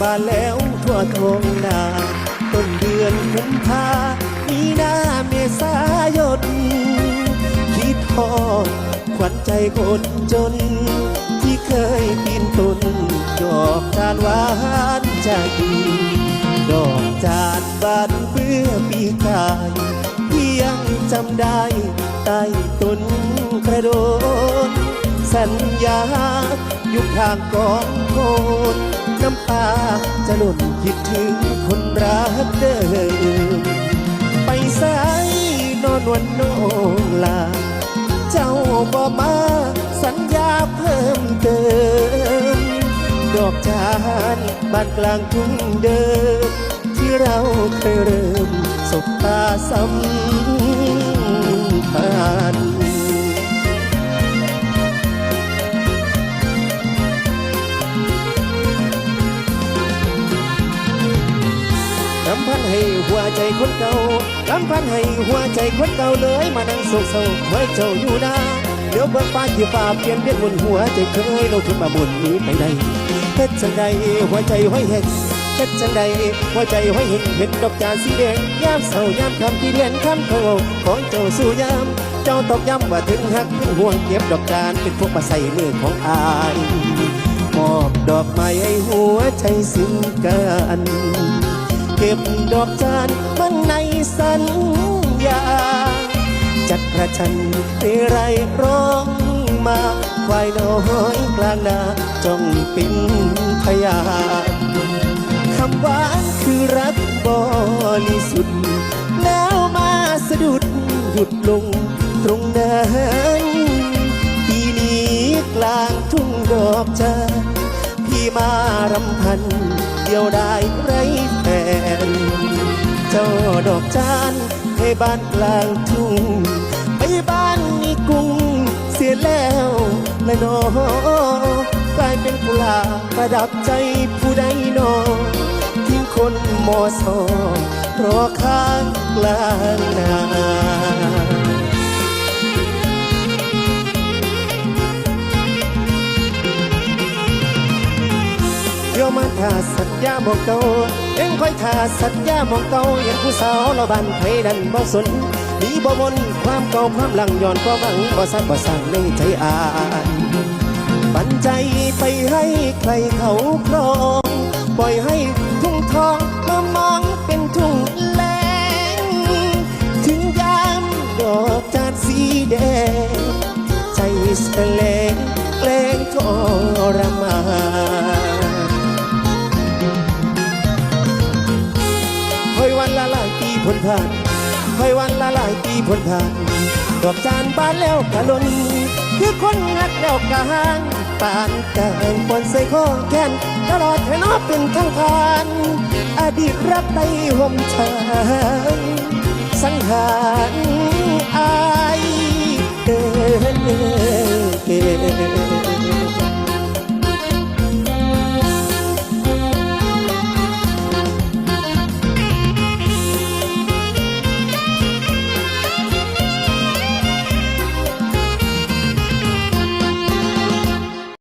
บานแล้วทั่วทงนาต้นเดือนกุมภามีนาเมษายนคิดทอดขวัญใจคนจน ที่เคยปีนต้นดอกจานหวานใจดอกจานบานเพื่อปีกายที่ยังจำได้ใต้ต้นกระโดนสัญญาอยู่ข้างกองโคน น้ำตา จะหล่นคิดถึงคนรักเดิมไปสายนอนวันโนลา เจ้าบ่มาสัญญาเพิ่มเติม ดอกจานบ้านกลางทุ่งเดิม ที่เราเคยเริ่มสบตาสัม ให้หัวใจคนเก่ารำพันให้หัวใจคนเก่าเลยมานั่งโศกเศร้าไว้เจ้าอยู่นาเดี๋ยวเบิกฟ้าที่ฟ้าเปลี่ยนเปลี่ยนบนหัวใจเคยลงทุนมาบนนี้ไปได้เฮ็ดจังใดหัวใจห้อยเห็ดเฮ็ดจังใดหัวใจห้อยเห็ดเห็นดอกจานสีแดงยามเศร้ายามคำที่เรียนคำเขาของเจ้าสู่ยามเจ้าตอกย้ำว่าถึงหักถึงห่วงเก็บดอกจานเป็นพวกมาใส่มือของอายมอบดอกไม้ให้หัวใจซึ้งกัน เก็บดอกจานมันในสัญญาจัดกระชันเรไรร้องมาควายน้อยกลางนาจ้องเป็นพยาคำหวานคือรักบริสุทธิ์แล้วมาสะดุดหยุดลงตรงนั้นปีนี้กลางทุ่งดอกจาน มารำพัน เดียวได้ไรแฟนเจ้าดอกจานให้บ้านกลางทุ่งไปบ้านมีกุ้งเสียแล้วละนอกลายเป็นกุลาประดับใจผู้ใดนอทิ้งคนมอสอรอข้างกลางนา ยวมาท่าสัญญาบอกเก่าเอ็งคอยท่าสัญญาบอกเก่าเห็นผู้สาวเราบันไผดันบ่สนหนีบ่มนความเก่าความหลังย้อนก็หวังบ่สักบ่สั่งในใจอายปันใจไปให้ใครเขาครองปล่อยให้ทุ่งทองมามองเป็นทุ่งแลงถึงยามดอกจานสีแดงใจสลงแก ผ่านคอยวันละหลายปีพ้นผ่านดอกจานบานแล้วกะลนคือคนงัดแล้วกะหางปานแตงปนใส่ข้อแขนตลอดให้นอเป็นทางผ่านอดีตรักในห่มชายสังหาร